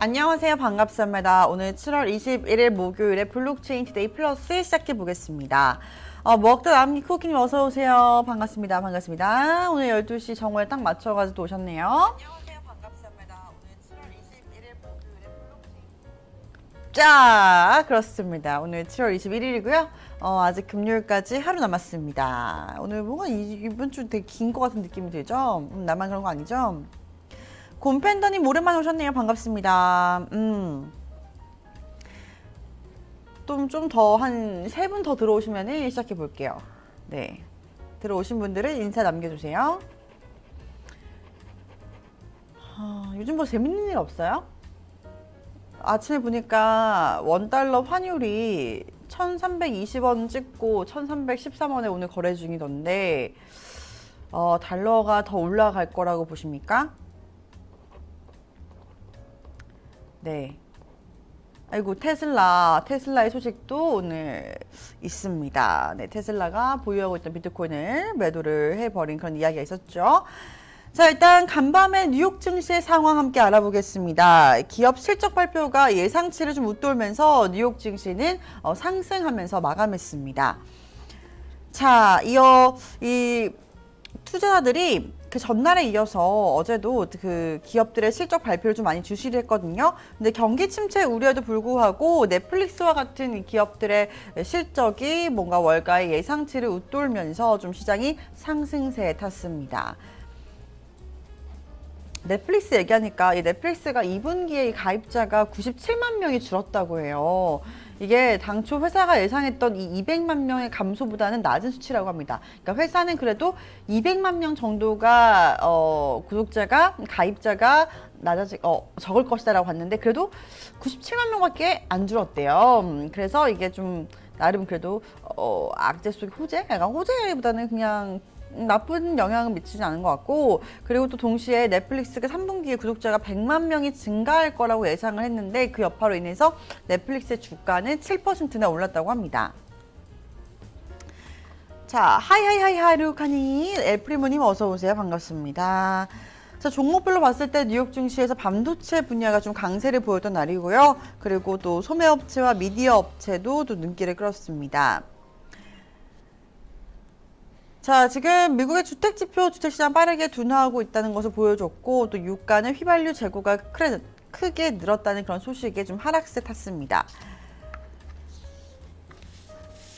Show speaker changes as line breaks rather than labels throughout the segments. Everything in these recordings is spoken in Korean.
안녕하세요. 반갑습니다. 오늘 7월 21일 목요일에 블록체인 투데이 플러스 시작해 보겠습니다. 어, 먹다 남기 쿠키님 어서 오세요. 반갑습니다. 반갑습니다. 오늘 12시 정오에 딱 맞춰가지고 또 오셨네요. 안녕하세요. 반갑습니다. 오늘 7월 21일 목요일에 블록체인 자, 그렇습니다. 오늘 7월 21일이고요. 어, 아직 금요일까지 하루 남았습니다. 오늘 뭔가 이- 이번 주 되게 긴 것 같은 느낌이 들죠? 음, 나만 그런 거 아니죠? 곰팬더님 오랜만에 오셨네요. 반갑습니다. 음. 좀좀 더 한 세 분 더 들어오시면 시작해 볼게요. 네. 들어오신 분들은 인사 남겨주세요. 아, 요즘 뭐 재밌는 일 없어요? 아침에 보니까 원달러 환율이 1320원 찍고 1313원에 오늘 거래 중이던데 어, 달러가 더 올라갈 거라고 보십니까? 네. 아이고 테슬라 테슬라의 소식도 오늘 있습니다. 네, 테슬라가 보유하고 있던 비트코인을 매도를 해버린 그런 이야기가 있었죠. 자, 일단 간밤에 뉴욕 증시의 상황 함께 알아보겠습니다. 기업 실적 발표가 예상치를 좀 웃돌면서 뉴욕 증시는 어, 상승하면서 마감했습니다. 자, 이어 이 투자자들이 그 전날에 이어서 어제도 그 기업들의 실적 발표를 좀 많이 주시를 했거든요. 근데 경기 침체 우려에도 불구하고 넷플릭스와 같은 이 기업들의 실적이 뭔가 월가의 예상치를 웃돌면서 좀 시장이 상승세에 탔습니다. 넷플릭스 얘기하니까 이 넷플릭스가 2분기에 가입자가 97만 명이 줄었다고 해요. 이게 당초 회사가 예상했던 이 200만 명의 감소보다는 낮은 수치라고 합니다. 그러니까 회사는 그래도 200만 명 정도가 어, 구독자가 가입자가 낮아지 어, 적을 것이다라고 봤는데 그래도 97만 명밖에 안 줄었대요. 음, 그래서 이게 좀 나름 그래도 어, 악재 속의 호재? 약간 호재보다는 그냥 나쁜 영향을 미치지 않은 것 같고 그리고 또 동시에 넷플릭스가 3분기에 구독자가 100만 명이 증가할 거라고 예상을 했는데 그 여파로 인해서 넷플릭스의 주가는 7%나 올랐다고 합니다. 자, 하이하이하이 하루카니 엘프리모님 어서 오세요. 반갑습니다. 자, 종목별로 봤을 때 뉴욕 증시에서 반도체 분야가 좀 강세를 보였던 날이고요. 그리고 또 소매업체와 미디어 업체도 또 눈길을 끌었습니다. 자, 지금 미국의 주택 지표 주택 시장 빠르게 둔화하고 있다는 것을 보여줬고 또 유가는 휘발유 재고가 크게, 늘었다는 그런 소식에 좀 하락세 탔습니다.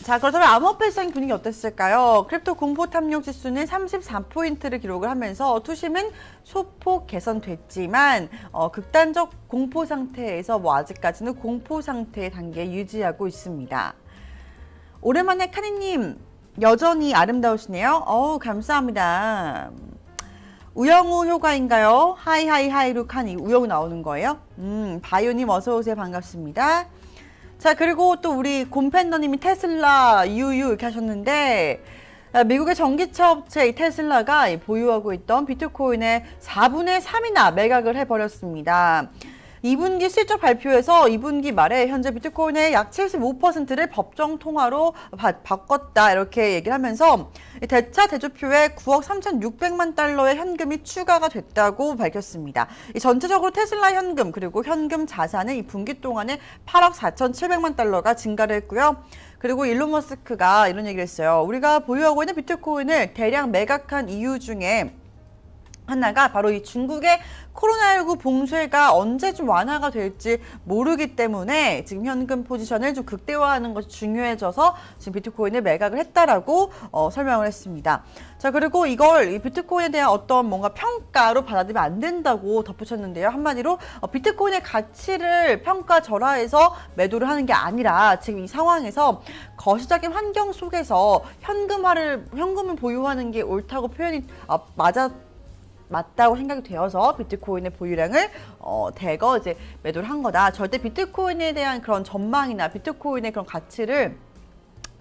자, 그렇다면 암호화폐 시장 분위기 어땠을까요? 크립토 공포 탐욕 지수는 34포인트를 기록을 하면서 투심은 소폭 개선됐지만 어, 극단적 공포 상태에서 뭐 아직까지는 공포 상태의 단계 유지하고 있습니다. 오랜만에 카니님 여전히 아름다우시네요. 어우 감사합니다. 우영우 효과인가요? 하이하이하이로 카니 우영우 나오는 거예요? 음 바이오님 어서 오세요 반갑습니다. 자 그리고 또 우리 곰팬더님이 테슬라 유유 이렇게 하셨는데 아, 미국의 전기차 업체 이 테슬라가 이 보유하고 있던 비트코인의 4분의 3이나 매각을 해버렸습니다. 2분기 실적 발표에서 2분기 말에 현재 비트코인의 약 75%를 법정 통화로 바, 바꿨다 이렇게 얘기를 하면서 이 대차 대조표에 9억 3,600만 달러의 현금이 추가가 됐다고 밝혔습니다. 이 전체적으로 테슬라 현금 그리고 현금 자산은 이 분기 동안에 8억 4,700만 달러가 증가를 했고요. 그리고 일론 머스크가 이런 얘기를 했어요. 우리가 보유하고 있는 비트코인을 대량 매각한 이유 중에 하나가 바로 이 중국의 코로나19 봉쇄가 언제 좀 완화가 될지 모르기 때문에 지금 현금 포지션을 좀 극대화하는 것이 중요해져서 지금 비트코인을 매각을 했다라고 어, 설명을 했습니다. 자 그리고 이걸 이 비트코인에 대한 어떤 뭔가 평가로 받아들이면 안 된다고 덧붙였는데요. 한마디로 어, 비트코인의 가치를 평가 절하해서 매도를 하는 게 아니라 지금 이 상황에서 거시적인 환경 속에서 현금화를 현금을 보유하는 게 옳다고 표현이 어, 맞아. 맞다고 생각이 되어서 비트코인의 보유량을 어, 대거 이제 매도를 한 거다. 절대 비트코인에 대한 그런 전망이나 비트코인의 그런 가치를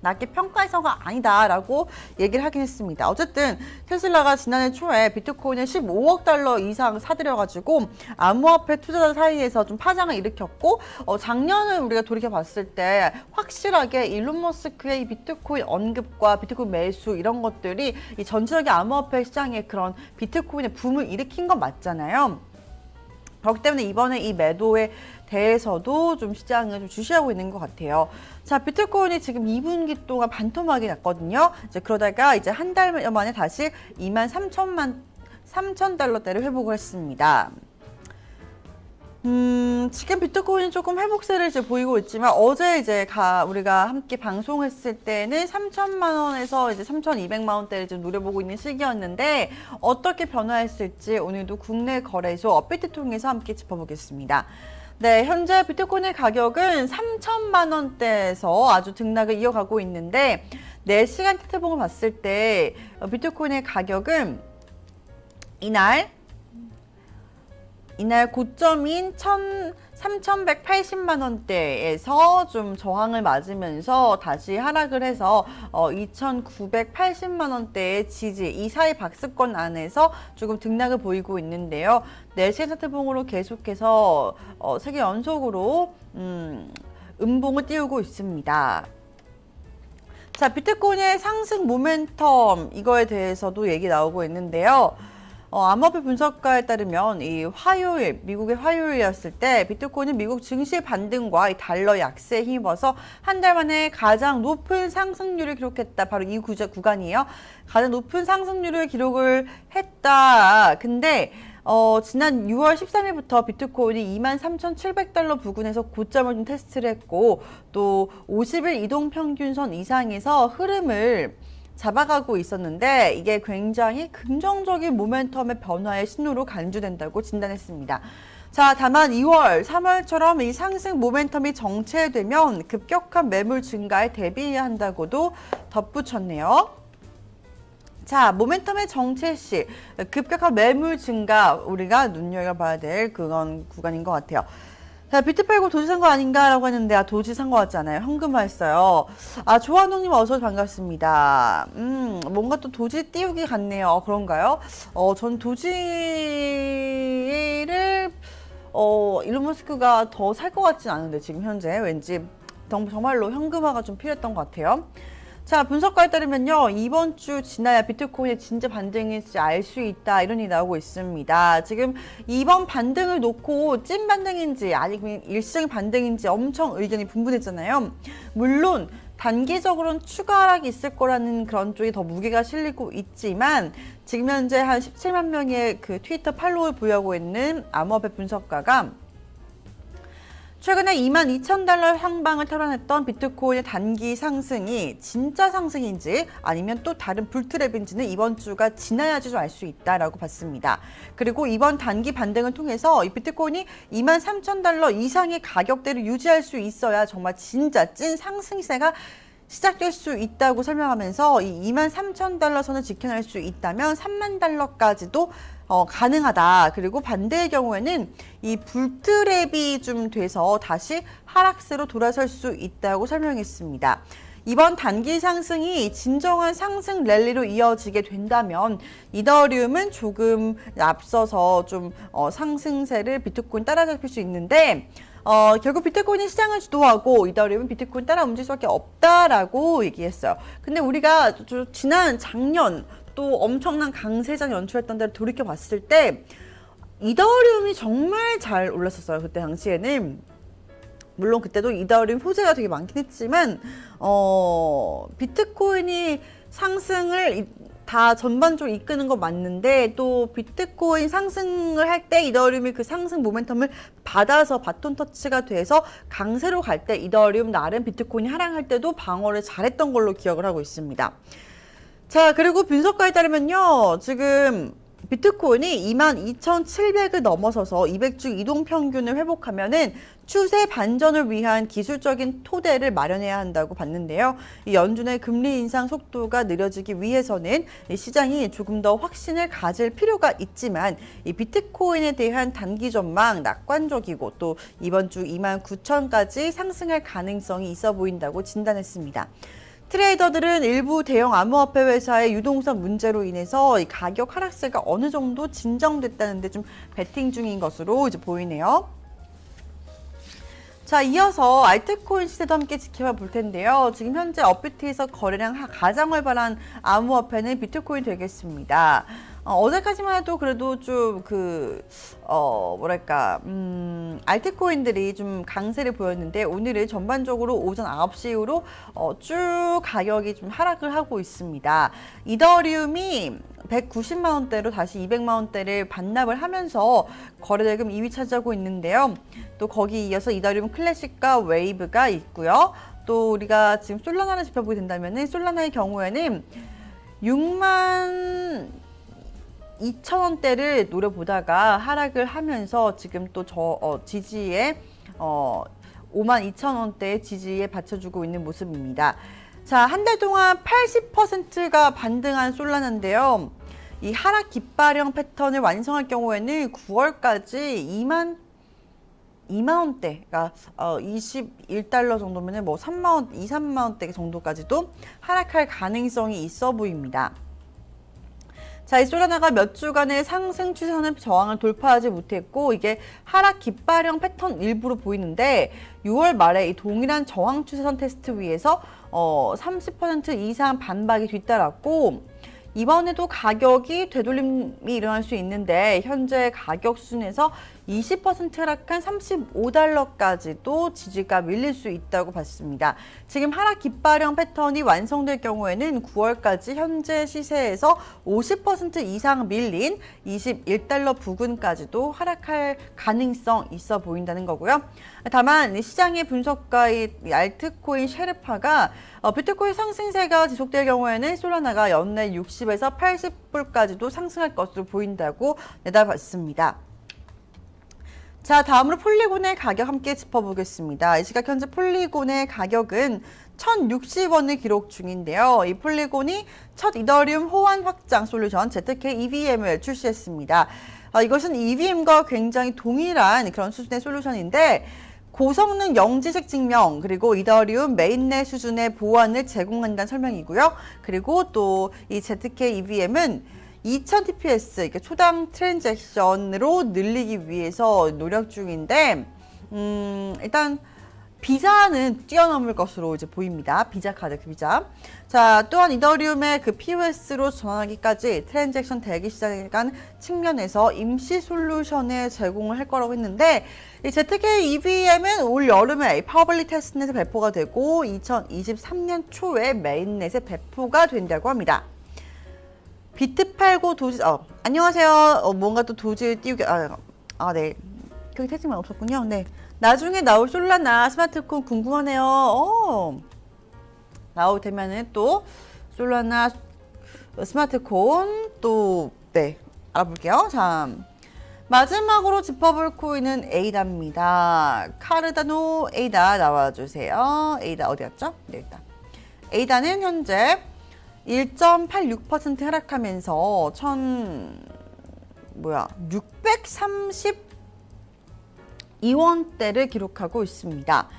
낮게 평가해서가 아니다라고 얘기를 하긴 했습니다. 어쨌든 테슬라가 지난해 초에 비트코인을 15억 달러 이상 사들여가지고 암호화폐 투자자 사이에서 좀 파장을 일으켰고 어, 작년을 우리가 돌이켜 봤을 때 확실하게 일론 머스크의 이 비트코인 언급과 비트코인 매수 이런 것들이 이 전체적인 암호화폐 시장에 그런 비트코인의 붐을 일으킨 건 맞잖아요. 그렇기 때문에 이번에 이 매도에 대해서도 좀 시장을 좀 주시하고 있는 것 같아요. 자, 비트코인이 지금 2분기 동안 반토막이 났거든요. 이제 그러다가 이제 한 달 만에 다시 2만 3천만 3천 달러대를 회복을 했습니다. 음, 지금 비트코인이 조금 회복세를 이제 보이고 있지만 어제 이제 가 우리가 함께 방송했을 때는 3천만 원에서 이제 3,200만 원대를 좀 노려보고 있는 시기였는데 어떻게 변화했을지 오늘도 국내 거래소 업비트 통해서 함께 짚어보겠습니다. 네, 현재 비트코인의 가격은 3천만 원대에서 아주 등락을 이어가고 있는데 4시간 차트봉을 봤을 때 어, 비트코인의 가격은 이날 이날 고점인 1 3,180만 원대에서 좀 저항을 맞으면서 다시 하락을 해서 어, 2,980만 원대의 지지 이 사이 박스권 안에서 조금 등락을 보이고 있는데요. 4시간 차트봉으로 계속해서 어, 세계 연속으로 음, 음봉을 띄우고 있습니다. 자, 비트코인의 상승 모멘텀 이거에 대해서도 얘기 나오고 있는데요. 어, 암호화폐 분석가에 따르면 이 화요일, 미국의 화요일이었을 때 비트코인은 미국 증시 반등과 이 달러 약세에 힘입어서 한 달 만에 가장 높은 상승률을 기록했다. 바로 이 구자, 구간이에요. 가장 높은 상승률을 기록을 했다. 근데 어, 지난 6월 13일부터 비트코인이 23,700달러 부근에서 고점을 좀 테스트를 했고 또 50일 이동 평균선 이상에서 흐름을 잡아가고 있었는데 이게 굉장히 긍정적인 모멘텀의 변화의 신호로 간주된다고 진단했습니다. 자, 다만 2월, 3월처럼 이 상승 모멘텀이 정체되면 급격한 매물 증가에 대비해야 한다고도 덧붙였네요. 자, 모멘텀의 정체 시 급격한 매물 증가 우리가 눈여겨봐야 될 그런 구간인 것 같아요. 자, 비트 팔고 도지 산 거 아닌가라고 했는데, 아, 도지 산 거 같잖아요. 현금화 했어요. 아, 조한웅님 어서 반갑습니다. 음, 뭔가 또 도지 띄우기 같네요. 어, 그런가요? 어, 전 도지를, 어, 일론 머스크가 더 살 것 같진 않은데, 지금 현재. 왠지 정말로 현금화가 좀 필요했던 것 같아요. 자, 분석가에 따르면요. 이번 주 지나야 비트코인의 진짜 반등일지 알 수 있다. 이런 일이 나오고 있습니다. 지금 이번 반등을 놓고 찐 반등인지 아니면 일시적인 반등인지 엄청 의견이 분분했잖아요. 물론 단기적으로는 추가 하락이 있을 거라는 그런 쪽이 더 무게가 실리고 있지만 지금 현재 한 17만 명의 그 트위터 팔로우를 보유하고 있는 암호화폐 분석가가 최근에 2만 2천 달러 향방을 털어냈던 비트코인의 단기 상승이 진짜 상승인지 아니면 또 다른 불트랩인지는 이번 주가 지나야지 좀 알 수 있다라고 봤습니다. 그리고 이번 단기 반등을 통해서 이 비트코인이 2만 3천 달러 이상의 가격대를 유지할 수 있어야 정말 진짜 찐 상승세가 시작될 수 있다고 설명하면서 이 2만 3천 달러 선을 지켜낼 수 있다면 3만 달러까지도 어, 가능하다. 그리고 반대의 경우에는 이 불트랩이 좀 돼서 다시 하락세로 돌아설 수 있다고 설명했습니다. 이번 단기 상승이 진정한 상승 랠리로 이어지게 된다면 이더리움은 조금 앞서서 좀 어, 상승세를 비트코인 따라잡힐 수 있는데 어, 결국 비트코인이 시장을 주도하고 이더리움은 비트코인 따라 움직일 수밖에 없다라고 얘기했어요. 근데 우리가 지난 작년 또 엄청난 강세장 연출했던 데를 돌이켜 봤을 때 이더리움이 정말 잘 올랐었어요. 그때 당시에는. 물론 그때도 이더리움 호재가 되게 많긴 했지만 어 비트코인이 상승을 다 전반적으로 이끄는 거 맞는데 또 비트코인 상승을 할 때 이더리움이 그 상승 모멘텀을 받아서 바톤 터치가 돼서 강세로 갈 때 이더리움 나름 비트코인이 하락할 때도 방어를 잘했던 걸로 기억을 하고 있습니다. 자, 그리고 분석가에 따르면요. 지금 비트코인이 22,700을 넘어서서 200주 이동 평균을 회복하면은 추세 반전을 위한 기술적인 토대를 마련해야 한다고 봤는데요. 이 연준의 금리 인상 속도가 느려지기 위해서는 시장이 조금 더 확신을 가질 필요가 있지만 이 비트코인에 대한 단기 전망 낙관적이고 또 이번 주 29,000까지 상승할 가능성이 있어 보인다고 진단했습니다. 트레이더들은 일부 대형 암호화폐 회사의 유동성 문제로 인해서 이 가격 하락세가 어느 정도 진정됐다는데 좀 베팅 중인 것으로 이제 보이네요. 자, 이어서 알트코인 시세도 함께 지켜봐 볼 텐데요. 지금 현재 업비트에서 거래량 가장 활발한 암호화폐는 비트코인 되겠습니다. 어, 제까지만 해도 그래도 좀 그, 어, 뭐랄까, 음, 알트코인들이 좀 강세를 보였는데 오늘은 전반적으로 오전 9시 이후로 어, 쭉 가격이 좀 하락을 하고 있습니다. 이더리움이 190만 원대로 다시 200만 원대를 반납을 하면서 거래대금 2위 차지하고 있는데요. 또 거기 이어서 이더리움 클래식과 웨이브가 있고요. 또 우리가 지금 솔라나를 짚어보게 된다면은 솔라나의 경우에는 6만 2천 원대를 노려보다가 하락을 하면서 지금 또저 어, 지지에 어, 5만 2천 원대의 지지에 받쳐주고 있는 모습입니다. 자, 한 달 동안 80%가 반등한 솔라나인데요. 이 하락 깃발형 패턴을 완성할 경우에는 9월까지 2만 2만 원대가 어 21달러 정도면은 뭐 3만 원, 2, 3만 원대 정도까지도 하락할 가능성이 있어 보입니다. 자, 이 솔라나가 몇 주간의 상승 추세선의 저항을 돌파하지 못했고 이게 하락 깃발형 패턴 일부로 보이는데 6월 말에 이 동일한 저항 추세선 테스트 위에서 어, 30% 이상 반박이 뒤따랐고 이번에도 가격이 되돌림이 일어날 수 있는데 현재 가격 수준에서 20% 하락한 35달러까지도 지지가 밀릴 수 있다고 봤습니다. 지금 하락 깃발형 패턴이 완성될 경우에는 9월까지 현재 시세에서 50% 이상 밀린 21달러 부근까지도 하락할 가능성 있어 보인다는 거고요. 다만 시장의 분석가의 알트코인 쉐르파가 어, 비트코인 상승세가 지속될 경우에는 솔라나가 연내 60에서 80불까지도 상승할 것으로 보인다고 내다봤습니다. 자, 다음으로 폴리곤의 가격 함께 짚어보겠습니다. 이 시각 현재 폴리곤의 가격은 1,060원을 기록 중인데요. 이 폴리곤이 첫 이더리움 호환 확장 솔루션 ZK EVM을 출시했습니다. 어, 이것은 EVM과 굉장히 동일한 그런 수준의 솔루션인데 고성능 영지식 증명 그리고 이더리움 메인넷 수준의 보안을 제공한다는 설명이고요. 그리고 또 이 ZK EVM은 2000 TPS 이렇게 초당 트랜잭션으로 늘리기 위해서 노력 중인데 음, 일단 비자는 뛰어넘을 것으로 이제 보입니다. 비자 카드 그 비자. 자, 또한 이더리움의 그 POS로 전환하기까지 트랜잭션 대기 시장에 간 측면에서 임시 솔루션을 제공을 할 거라고 했는데 이 ZK EVM은 올 여름에 파워블리 테스트넷에 배포가 되고 2023년 초에 메인넷에 배포가 된다고 합니다. 비트 팔고 도지 어 안녕하세요. 어, 뭔가 또 도지를 띄우게 아, 아 네. 거기 태칭만 없었군요. 네. 나중에 나올 솔라나 스마트콘 궁금하네요. 어. 나올 때면은 또 솔라나 스마트콘 또네 알아볼게요. 자 마지막으로 짚어볼 코인은 에이다입니다. 카르다노 에이다 나와주세요. 에이다 어디 갔죠? 네 일단. 에이다는 현재 1.86% 하락하면서 1000 뭐야 632원대를 기록하고 있습니다.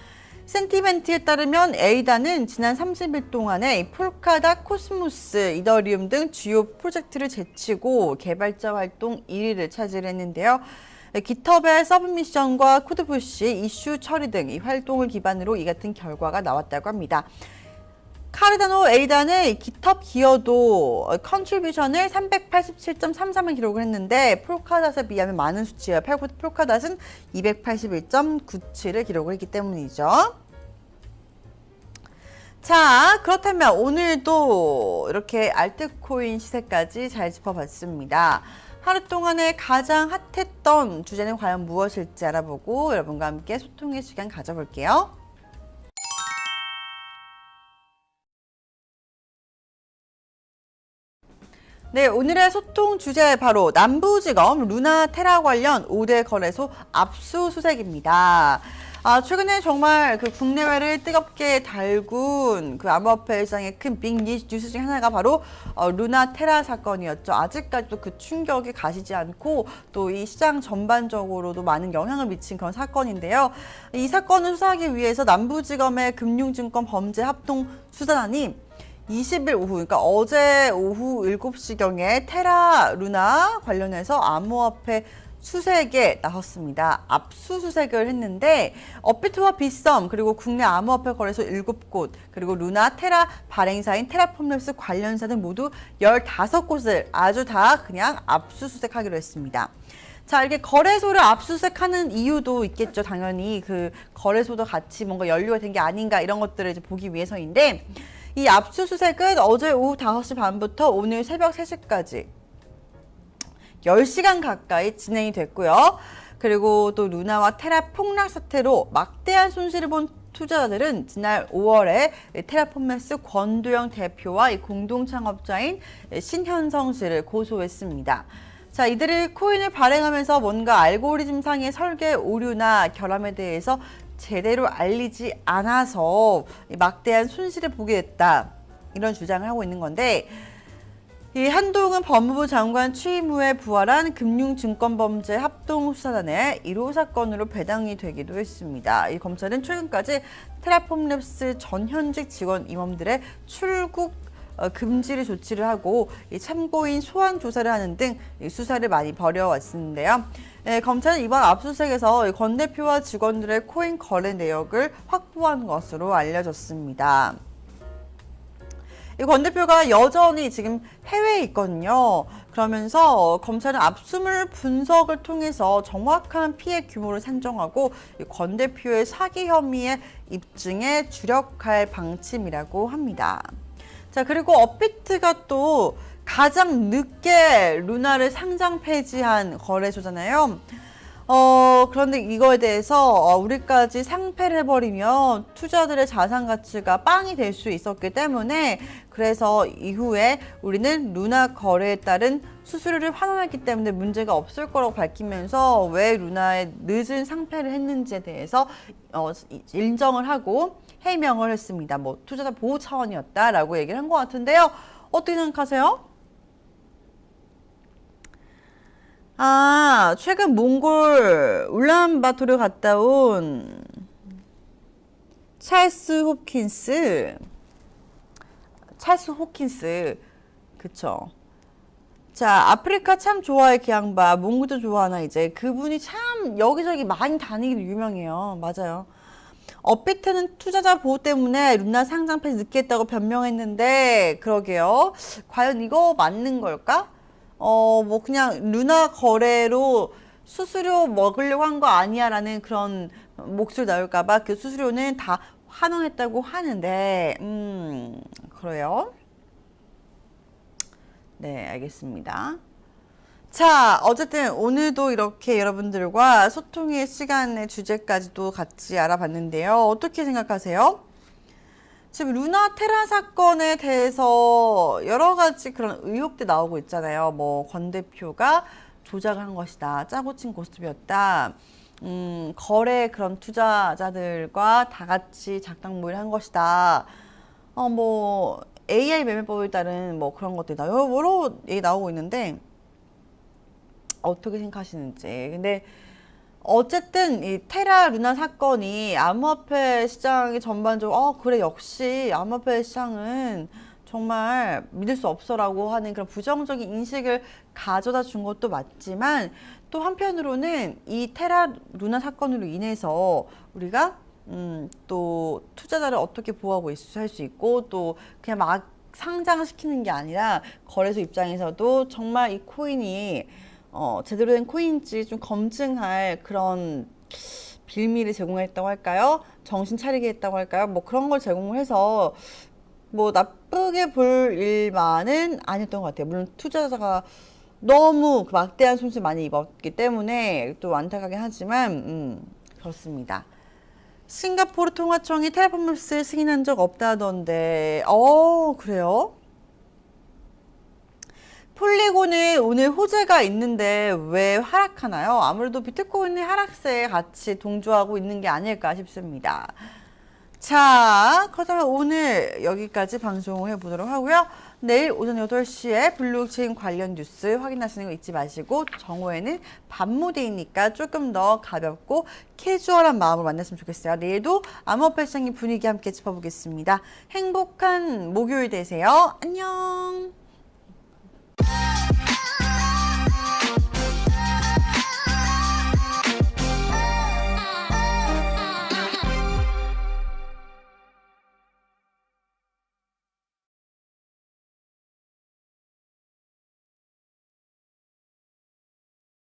센티멘트에 따르면 에이다는 지난 30일 동안에 폴카다, 코스모스, 이더리움 등 주요 프로젝트를 제치고 개발자 활동 1위를 차지했는데요. 깃허브의 서브미션과 코드푸시, 이슈 처리 등 이 활동을 기반으로 이 같은 결과가 나왔다고 합니다. 카르다노 에이단의 깃헙 기여도 컨트리뷰션을 387.33을 기록을 했는데 폴카닷에 비하면 많은 수치예요. 폴카닷은 281.97을 기록을 했기 때문이죠. 자, 그렇다면 오늘도 이렇게 알트코인 시세까지 잘 짚어봤습니다. 하루 동안에 가장 핫했던 주제는 과연 무엇일지 알아보고 여러분과 함께 소통의 시간 가져볼게요. 네, 오늘의 소통 주제 바로 남부지검 루나테라 관련 5대 거래소 압수수색입니다. 아, 최근에 정말 그 국내외를 뜨겁게 달군 그 암호화폐 시장의 큰 빅 뉴스 중에 하나가 바로 어, 루나테라 사건이었죠. 아직까지도 그 충격이 가시지 않고 또 이 시장 전반적으로도 많은 영향을 미친 그런 사건인데요. 이 사건을 수사하기 위해서 남부지검의 금융증권 범죄 합동 수사단이 20일 오후, 그러니까 어제 오후 7시경에 테라 루나 관련해서 암호화폐 수색에 나섰습니다. 압수수색을 했는데 업비트와 빗썸 그리고 국내 암호화폐 거래소 7곳 그리고 루나 테라 발행사인 테라폼랩스 관련사 등 모두 15곳을 아주 다 그냥 압수수색하기로 했습니다. 자, 이렇게 거래소를 압수수색하는 이유도 있겠죠. 당연히 그 거래소도 같이 뭔가 연루가 된 게 아닌가 이런 것들을 이제 보기 위해서인데 이 압수수색은 어제 오후 5시 반부터 오늘 새벽 3시까지 10시간 가까이 진행이 됐고요. 그리고 또 루나와 테라 폭락 사태로 막대한 손실을 본 투자자들은 지난 5월에 테라폼메스 권도영 대표와 이 공동 창업자인 신현성 씨를 고소했습니다. 자, 이들이 코인을 발행하면서 뭔가 알고리즘 상의 설계 오류나 결함에 대해서 제대로 알리지 않아서 막대한 손실을 보게 됐다. 이런 주장을 하고 있는 건데, 이 한동훈 법무부 장관 취임 후에 부활한 금융증권범죄 합동수사단의 1호 사건으로 배당이 되기도 했습니다. 이 검찰은 최근까지 테라폼랩스 전 현직 직원 임원들의 출국 어, 금지를 조치를 하고 이 참고인 소환 조사를 하는 등이 수사를 많이 벌여왔는데요. 예, 검찰은 이번 압수수색에서 이권 대표와 직원들의 코인 거래 내역을 확보한 것으로 알려졌습니다. 이권 대표가 여전히 지금 해외에 있거든요. 그러면서 검찰은 압수물 분석을 통해서 정확한 피해 규모를 산정하고 이권 대표의 사기 혐의의 입증에 주력할 방침이라고 합니다. 자, 그리고 업비트가 또 가장 늦게 루나를 상장 폐지한 거래소잖아요. 어, 그런데 이거에 대해서 어, 우리까지 상패를 해버리면 투자들의 자산 가치가 빵이 될 수 있었기 때문에 그래서 이후에 우리는 루나 거래에 따른 수수료를 환원했기 때문에 문제가 없을 거라고 밝히면서 왜 루나의 늦은 상패를 했는지에 대해서 어, 인정을 하고 해명을 했습니다. 뭐 투자자 보호 차원이었다라고 얘기를 한 것 같은데요. 어떻게 생각하세요? 아, 최근 몽골 울란바토르 갔다 온 찰스 홉킨스. 찰스 호킨스. 그쵸. 자, 아프리카 참 좋아해, 기양바. 몽골도 좋아하나, 이제. 그분이 참 여기저기 많이 다니기도 유명해요. 맞아요. 업비트는 투자자 보호 때문에 루나 상장 폐지 늦게 했다고 변명했는데, 그러게요. 과연 이거 맞는 걸까? 어, 뭐 그냥 루나 거래로 수수료 먹으려고 한 거 아니야 라는 그런 목소리 나올까봐 그 수수료는 다 환원했다고 하는데, 음, 그래요. 네, 알겠습니다. 자, 어쨌든 오늘도 이렇게 여러분들과 소통의 시간의 주제까지도 같이 알아봤는데요. 어떻게 생각하세요? 지금 루나 테라 사건에 대해서 여러 가지 그런 의혹들 나오고 있잖아요. 뭐, 권 대표가 조작을 한 것이다. 짜고 친 고스톱이었다. 음, 거래 그런 투자자들과 다 같이 작당 모의를 한 것이다. 어, 뭐, AI 매매법에 따른 뭐 그런 것들이 나 여러 얘기 나오고 있는데, 어떻게 생각하시는지. 근데 어쨌든 이 테라 루나 사건이 암호화폐 시장이 전반적으로 어 그래 역시 암호화폐 시장은 정말 믿을 수 없어라고 하는 그런 부정적인 인식을 가져다 준 것도 맞지만 또 한편으로는 이 테라 루나 사건으로 인해서 우리가 음, 또 투자자를 어떻게 보호하고 할 수 있고 또 그냥 막 상장시키는 게 아니라 거래소 입장에서도 정말 이 코인이 어, 제대로 된 코인인지 좀 검증할 그런 빌미를 제공했다고 할까요? 정신 차리게 했다고 할까요? 뭐 그런 걸 제공을 해서 뭐 나쁘게 볼 일만은 아니었던 것 같아요. 물론 투자자가 너무 그 막대한 손실 많이 입었기 때문에 또 안타깝긴 하지만 음, 그렇습니다. 싱가포르 통화청이 텔레폼스 승인한 적 없다던데, 어 그래요? 폴리곤은 오늘 호재가 있는데 왜 하락하나요? 아무래도 비트코인의 하락세에 같이 동조하고 있는 게 아닐까 싶습니다. 자, 그렇다면 오늘 여기까지 방송을 해보도록 하고요. 내일 오전 8시에 블록체인 관련 뉴스 확인하시는 거 잊지 마시고 정오에는 밤무대이니까 조금 더 가볍고 캐주얼한 마음으로 만났으면 좋겠어요. 내일도 암호화폐 시장의 분위기 함께 짚어보겠습니다. 행복한 목요일 되세요. 안녕! Yeah.